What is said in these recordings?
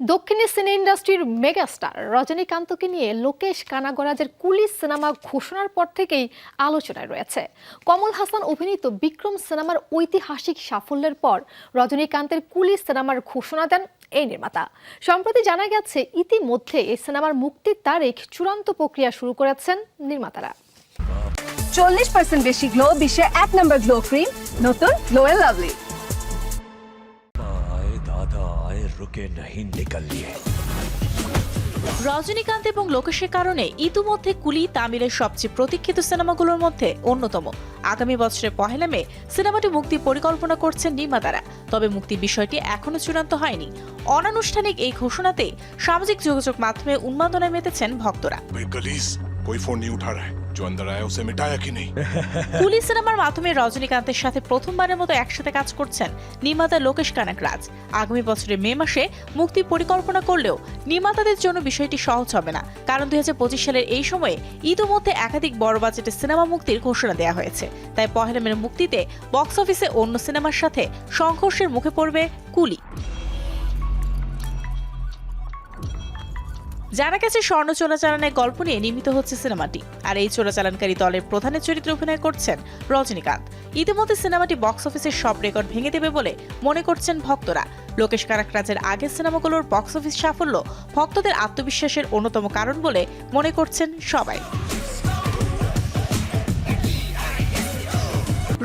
দক্ষিণী সিনে ইন্ডাস্ট্রির মেগাস্টার রজনীকান্তকে নিয়ে লোকেশ কানাগরাজের কুলি সিনেমা ঘোষণার পর থেকেই আলোচনায় রয়েছে। কমল হাসান অভিনীত বিক্রম সিনেমার ঐতিহাসিক সাফল্যের পর রজনীকান্তের কুলি সিনেমার ঘোষণা দেন এই নির্মাতা। সম্প্রতি জানা গেছে, ইতিমধ্যে এই সিনেমার মুক্তির তারিখ চূড়ান্ত প্রক্রিয়া শুরু করেছেন নির্মাতারা। চল্লিশ পার্সেন্ট বেশি গ্লো, বিশ্বে এক নম্বর গ্লো ক্রিম, নতুন গ্লো লাভলি রুকে নাহি রজনীকান্ত এবং লোকেশের কারণে ইতিমধ্যে কুলি তামিলের সবচেয়ে প্রতীক্ষিত সিনেমাগুলোর মধ্যে অন্যতম। আগামী বছরের পহেলা মে সিনেমাটি মুক্তি পরিকল্পনা করছেন নির্মাতারা তবে মুক্তি বিষয়টি এখনও চূড়ান্ত হয়নি। অনানুষ্ঠানিক এই ঘোষণাতে সামাজিক যোগাযোগ মাধ্যমে উন্মাদনায় মেতেছেন ভক্তরা। জয়ন্ত রায় উসে মিটায়া কি নেই? কুলি সিনেমার মাধ্যমে রজনীকান্তের সাথে প্রথমবারের মতো একসাথে কাজ করছেন নির্মাতা লোকেশ কানাকরাজ আগামী বছরের মে মাসে মুক্তি পরিকল্পনা করলেও নির্মাতাদের জন্য বিষয়টি সহজ হবে না। কারণ দুই হাজার পঁচিশ সালের এই সময়ে ইতোমধ্যে একাধিক বড় বাজেটের সিনেমা মুক্তির ঘোষণা দেওয়া হয়েছে। তাই পহেলা মের মুক্তিতে বক্স অফিসে অন্য সিনেমার সাথে সংঘর্ষের মুখে পড়বে কুলি। জানা গেছে, স্বর্ণ চোরাচালানের গল্প নিয়ে নির্মিত হচ্ছে সিনেমাটি। আর এই চোরাচালানকারী দলের প্রধানের চরিত্রে অভিনয় করছেন রজনীকান্ত। ইতিমধ্যে সিনেমাটি বক্স অফিসের সব রেকর্ড ভেঙে দেবে বলে মনে করছেন ভক্তরা। লোকেশ কারাকরাজের আগের সিনেমাগুলোর বক্স অফিস সাফল্য ভক্তদের আত্মবিশ্বাসের অন্যতম কারণ বলে মনে করছেন সবাই।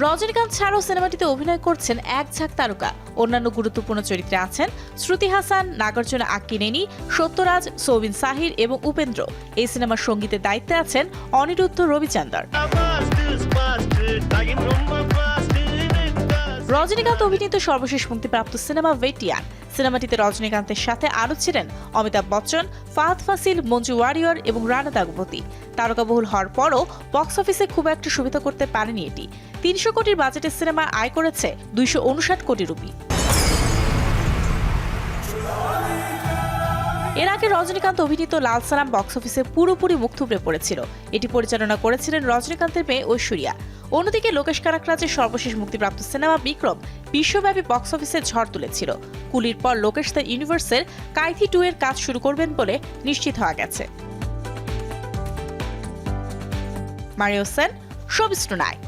রজনীকান্ত ছাড়াও সিনেমাটিতে অভিনয় করছেন এক ঝাঁক তারকা অন্যান্য গুরুত্বপূর্ণ চরিত্রে আছেন শ্রুতি হাসান নাগার্জুনা আক্কিনেনি সত্যরাজ সৌবিন সাহির এবং উপেন্দ্র এই সিনেমার সঙ্গীতের দায়িত্বে আছেন অনিরুদ্ধ রবিচন্দর রজনীকান্ত অভিনীত সর্বশেষ মুক্তিপ্রাপ্ত সিনেমা ভেটিয়ান। সিনেমাটিতে রজনীকান্তের সাথে আরও ছিলেন অমিতাভ বচ্চন, ফাহাদ ফাসিল, মঞ্জু ওয়ারিয়র এবং রানা দাগবতী। তারকাবহুল হওয়ার পরও বক্স অফিসে খুব একটা সুবিধা করতে পারেনি এটি। তিনশো কোটির বাজেটের সিনেমা আয় করেছে দুইশো উনষাট কোটি রুপি। এর আগে রজনীকান্ত অভিনীত লাল সালাম বক্স অফিসে পুরোপুরি মুখ থুবড়ে পড়েছিল। এটি পরিচালনা করেছিলেন রজনীকান্তের মেয়ে ঐশ্বরিয়া। অন্যদিকে লোকেশ কারাকরাজের সর্বশেষ মুক্তিপ্রাপ্ত সিনেমা বিক্রম বিশ্বব্যাপী বক্স অফিসে ঝড় তুলেছিল। কুলির পর লোকেশ দ্য ইউনিভার্সের কাইথি টু এর কাজ শুরু করবেন বলে নিশ্চিত হওয়া গেছে। Mario Sen, showbiz tonight